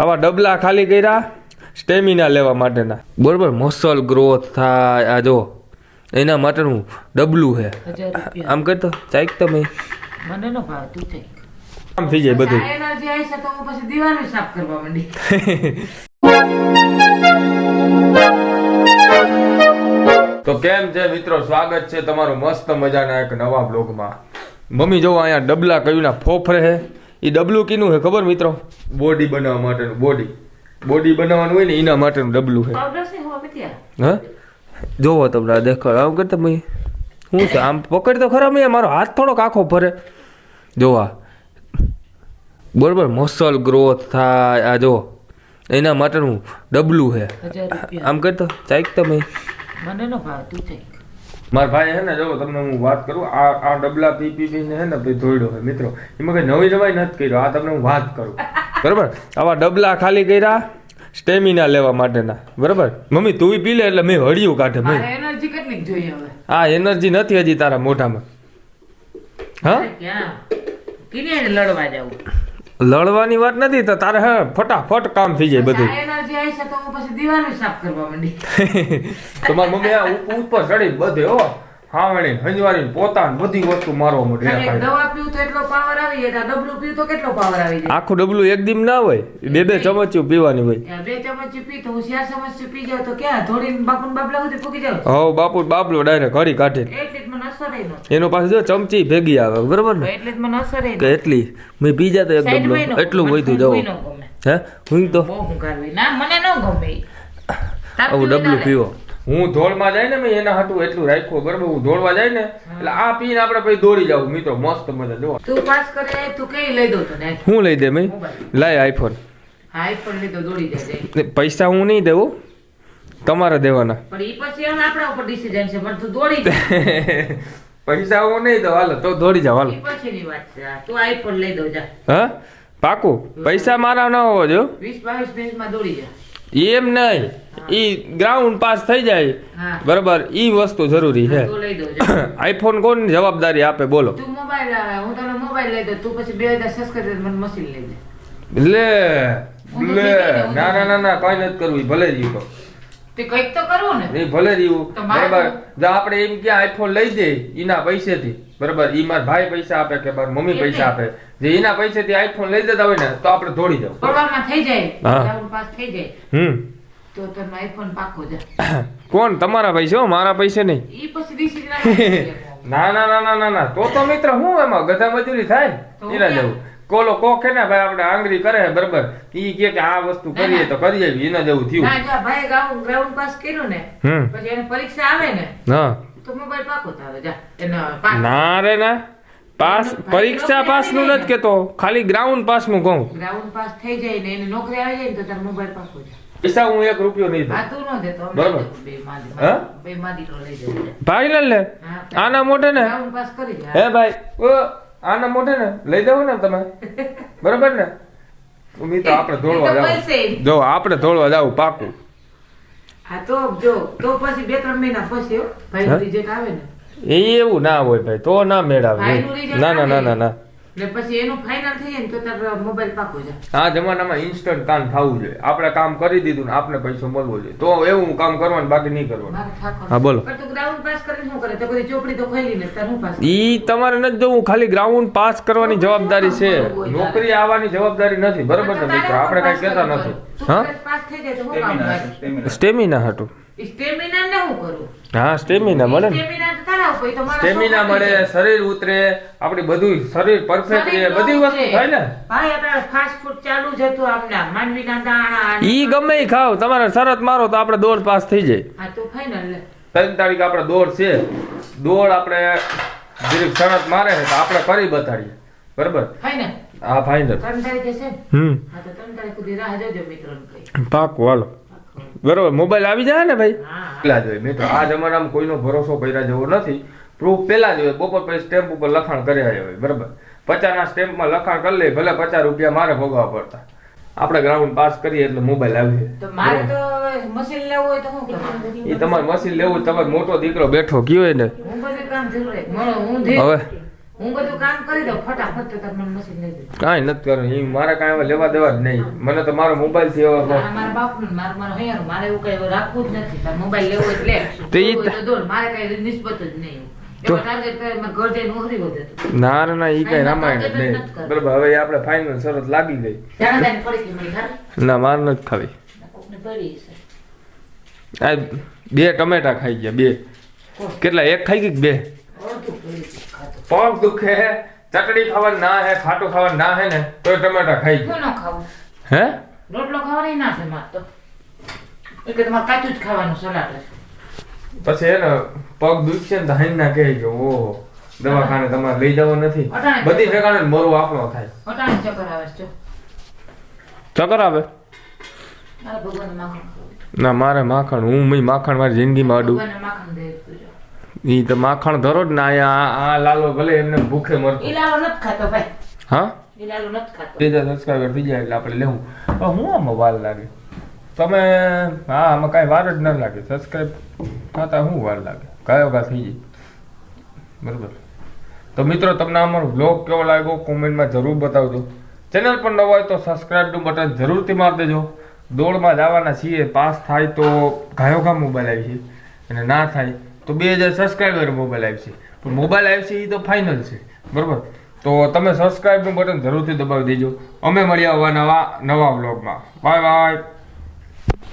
આવા ડબલા ખાલી કર્યા સ્ટેમિના લેવા માટેના. બરોબર મસલ ગ્રોથ થાય આ જો એના માટેનું ડબલું છે. આમ કરતો ચાઈક તમે. મને નો ભાવ તું થઈ આમ થઈ જાય બધું. એનર્જી આવી છે તો હું પછી દિવાળી સાફ કરવા માંડી. તો કેમ છે મિત્રો? સ્વાગત છે તમારું મસ્ત મજાના એક નવા બ્લોગમાં મમ્મી જો અહીંયા ડબલા કયું ના ફોફરે છે. એ ડબલું કીનું છે ખબર મિત્રો? બોડી બનાવવા માટેનું બોડી બોડી બનાવવાનું હોય ને એના માટેનું ડબલું છે. હું હા? જોવો તમને આ દેખાડ. આમ કરતા ભાઈ શું છે? આમ પકડ તો ખરા મેં મારો હાથ થોડોક આખો ફરે. જોવા. બરોબર મસલ ગ્રોથ થાય આ જો એના માટેનું ડબલું છે. આમ કરતો ચાઈક તમે મને નો ભાવ તું થઈ મારા ભાઈ હે ને જો તમને હું વાત કરું આ આ ડબલા પી પી પીને હે ને ભાઈ ધોઈડો હોય મિત્રો. એમાં કઈ નવી નવાઈ નથી કર્યો આ તમને હું વાત કરું. બરાબર? આવા ડબલા ખાલી કર્યા સ્ટેમિના લેવા માટેના. બરાબર? મમ્મી તું પી લે એટલે મેં હળિયું કાઢે મેં એનર્જી કેટલી જોઈએ હવે. આ એનર્જી નથી હજી તારા મોઢામાં. હા? લડવા જવું? લડવાની વાત નથી તો તારે હે ફટાફટ કામ થઈ જાય બધું. એનર્જી આવી છે તો પછી દિવાળી સાફ કરવા માંડી. તમારી મમ્મી આ ઉપ- ઉપર ચડી બધે હો. હાવણી હંજવારી પોતાન બધી વસ્તુ મારવા માંડે. દવા પીવું તો એટલો પાવર આવી જાય ડબલું પીવું તો કેટલો પાવર આવી જાય? આખું ડબલું એક દીમ ના હોય બે બે ચમચીઓ પીવાની હોય. બે ચમચી પી તો હું ચાર ચમચી પી જાવ તો ક્યાં? થોડી બાપુ બાબલા સુધી ફૂકી જાવ હો બાપુ બાપલો ડાયરેક્ટ ઘડી કાઢે. એનો. પાસે જો ચમચી ભેગી આવે બરોબર ને? એટલે મને અસર કે એટલી મેં પી જાતો એક ડબલું. એટલું. વધ્યું જવો. હે હું? તો. ના મને ન ગમે. આવું ડબલું પીવો. હું ધોળમાં જાય ને મેં એના હાટું એટલું રાખ્યું બરાબર? હું ધોળવા જાય ને એટલે આ પીને આપણે પછી દોડી જાવ મિત્રો મસ્ત મજા જો તું પાસ કરે તું કઈ લઈ દો તને? હું લઈ દે મેં. લાય આઈફોન. આઈફોન લઈ દો દોડી જાય. પૈસા હું નહીં દેવું તમારે દેવાના. પણ ઈ પછી આપણા ઉપર ડિસિઝન છે પણ તું દોડી જા. પૈસા હું નહીં દઉં હાલો તો દોડી જાવ હાલો. પછીની વાત છે તું આઈફોન લઈ દો જા. હા? પાકું? પૈસા મારા ન હોવો જો વીસ બાવીસ મિનિટમાં દોડી જા. એમ નહીં. ઈ ગ્રાઉન્ડ પાસ થઈ જાય. બરાબર. ઈ વસ્તુ જરૂરી છે. જા આઈફોન કોણ જવાબદારી આપે? બોલો. તું મોબાઈલ હું તને મોબાઈલ લઈ દઉં તું પછી બે હજાર મને મશીન લઈ દે. લે. લે. ના ના ના ના કઈ નથી કરવું. ઈ ભલે રહ્યું તો. તે કંઈક તો કરવું ને. એ ભલે રહ્યું. બરાબર. જો આપણે એમ ક્યાં આઈફોન લઈ દે ઈના પૈસેથી. બરાબર. ઈ મારા ભાઈ પૈસા આપે કે મારી મમ્મી પૈસા આપે. જે એના પૈસેથી આઈફોન લઈ દેતા હોય ને તો આપણે દોડી જાવ દોડવામાં થઈ જાય. હા. પાસ થઈ જાય. હમ. તો તને આઈફોન પાકો જા. કોણ? તમારા પૈસે હો? મારા પૈસે નહીં. ઈ પછી ડિસિઝન ના ના ના ના ના ના તો તો મિત્ર હું એમાં ગધા મજૂરી થાય? એના જેવું. કોલો કો કે ને ભાઈ આપણે આંગળી કરે બરાબર ઈ કે કે આ વસ્તુ કરીએ તો કરી આવી એના જેવું થયું. ના જો ભાઈ ગ્રાઉન્ડ ગ્રાઉન્ડ પાસ કર્યું ને પછી એને પરીક્ષા આવે ને હા. તો મોબાઈલ પાકો તારે જા એને પાસ. ના રે ના પાસ પરીક્ષા પાસનું નથી કેતો ખાલી ગ્રાઉન્ડ પાસનું કહું. ગ્રાઉન્ડ પાસ થઈ જાય ને એને નોકરી આવી જાય ને તો તારો મોબાઈલ પાકો જા પૈસા હું એક રૂપિયો નહીં દઉં. તું ન દેતો બરાબર. બે માદી લઈ ભાઈ લે આના મોઢે ને. પાસ કરી હે ભાઈ ઓ. આના મોઢે ને લઈ દેવો ને તમે. બરાબર ને? ઉમી તો આપણે ધોળવા જાવ. જો આપણે ધોળવા જાવ પાકું. હા તો જો તો પછી બે ત્રણ મહિના પછી ભાઈ રિઝલ્ટ આવે ને. એ એવું ના હોય ભાઈ તો ના મેળ આવે ના ના ના ના ના. ને પછી એનું ફાઇનલ થઈ ને તો તારો મોબાઈલ પાકો જા. આ જમાનામાં ઇન્સ્ટન્ટ કામ થવું જોઈએ. આપણે કામ કરી દીધું ને આપણે પૈસો મળવો જોઈએ. તો એવું કામ કરવાનું બાકી નહીં કરવાનું. હા, બોલો. પણ ગ્રાઉન્ડ પાસ કરીને શું કરે? તો બધી ચોપડી તો ખોલી ને તાર પાસ ઈ તમારે નથી જોવું ખાલી ગ્રાઉન્ડ પાસ કરવાની જવાબદારી છે. નોકરી આવવાની જવાબદારી નથી બરાબર ને મિત્ર? આપણે કઈ કહેતા નથી. હા? પાસ થઈ જાય તો હું કામ સ્ટેમિના હતું સ્ટેમિના ને હું કરું? હા સ્ટેમિના મળે ને. સ્ટેમિના તો તારા ઉપર, એ તો મારા સ્ટેમિના છોકરા મળે શરીર ઉતરે આપણી બધું શરીર પરફેક્ટ રહે બધી વસ્તુ થાય ને. ભાઈ આપણે ફાસ્ટ ફૂડ ચાલુ જ હતું આમના. માનવીના દાણા ઈ ગમે ઈ ખાવ તમારે શરત મારો તો આપણે દોડ પાસ થઈ જાય. હા તો ફાઇનલ ત્રણ તારીખ આપણે દોડ છે. દોડ આપણે જીરીક શરત મારે છે તો આપણે કરી બતાડીએ. બરાબર? ફાઇનલ ફાઈનલ ફાઇનલ ત્રણ તારીખે છે? હમ. હા તો ત્રણ તારીખ સુધી રાહ જોજો મિત્રોને પાકું હાલો. બરોબર મોબાઈલ આવી જાય ને ભાઈ? પેલા જોઈએ. મિત્રો આ જમાનામાં કોઈનો ભરોસો કર્યા જેવો નથી. પ્રૂફ પેલા જોઈએ. બપોર પછી સ્ટેમ્પ ઉપર લખાણ કર્યા હોય. બરાબર. પચાસના સ્ટેમ્પમાં લખાણ કરી લે ભલે પચાસ રૂપિયા મારે ભોગવા પડતા. આપણે ગ્રાઉન્ડ પાસ કરીએ એટલે મોબાઈલ આવી તો મારે તો હવે મશીન લેવું હોય તો શું કરવું એ તમારે મશીન લેવું તમારે મોટો દીકરો બેઠો કયો ને. હું બધું કામ ધીરું રાખ. મને હું ધીર- હવે હું બધું કામ કરી દઉં ફટાફટ તો મને મશીન લઈ દે કાંઈ નથી કરવું એ મારે કાંઈ લેવા દેવા જ નહીં. મને તો મારો મોબાઈલથી મારા મારા મારું મારે એવું કઈ રાખવું જ નથી. તારે મોબાઈલ લેવો તો મારે કઈ નિસ્બત જ નહીં. ના ના એ કઈ રામાયણ જ નહીં. બરાબર હવે આપણે ફાઇનલ શરત લાગી ગઈ. ના મારે નથી ખાવી. આ બે ટમેટા ખાઈ ગયા બે. કેટલા એક ખાઈ ગઈ કે બે. પગ દુખે ચટણી ખાવા ના હે ખાટું ખાવા ના હે ને તો ટમેટા ખાઈ ગયા. ન ખાવું હે? રોટલો ખાવાની ના છે માર તો. એ કે તમારે કાચું જ ખાવાનું સલાડ પછી હે ને પગ દુખશે ને તો હાઈ ના કહે કે ઓહો દવાખાને તમારે લઈ જવો નથી. બધી ઠેકાણે મરવું આપણો થાય. અટાણે ચક્કર આવે છે ચક્કર આવે. ના મારે માખણ હું માખણ મારી જિંદગીમાં અડું. માખણ દે. ઈ તો માખણ ધરો જ ના અહીંયા આ લાલો ભલે એમને ભૂખે મરતો. ઈ લાલો નથી ખાતો ભાઈ. હા? ઈ લાલો નથી ખાતો. બીજા સબસ્ક્રાઇબર થઈ જાય એટલે આપણે લેવું. પણ હું આમાં વાર લાગે? તમે હા આમાં કાંઈ વાર જ ન લાગે. સબસ્ક્રાઈબ થતા શું વાર લાગે? કયો કા થઈ જાય. બરાબર. તો મિત્રો તમને અમારો બ્લોગ કેવો લાગ્યો? કોમેન્ટમાં જરૂર બતાવજો. ચેનલ પર નવો હોય તો સબસ્ક્રાઇબનું બટન જરૂરથી મારી દેજો. દોડમાં જવાના છીએ. પાસ થાય તો ઘાયો ઘા મોબાઈલ આવી છે. અને ના થાય તો બે હજાર સબસ્ક્રાઈબર મોબાઈલ આવશે પણ મોબાઈલ આવશે એ તો ફાઇનલ છે. બરાબર? તો તમે સબસ્ક્રાઈબનું બટન જરૂરથી દબાવી દેજો. અમે મળ્યા આવા નવા નવા બ્લોગમાં બાય બાય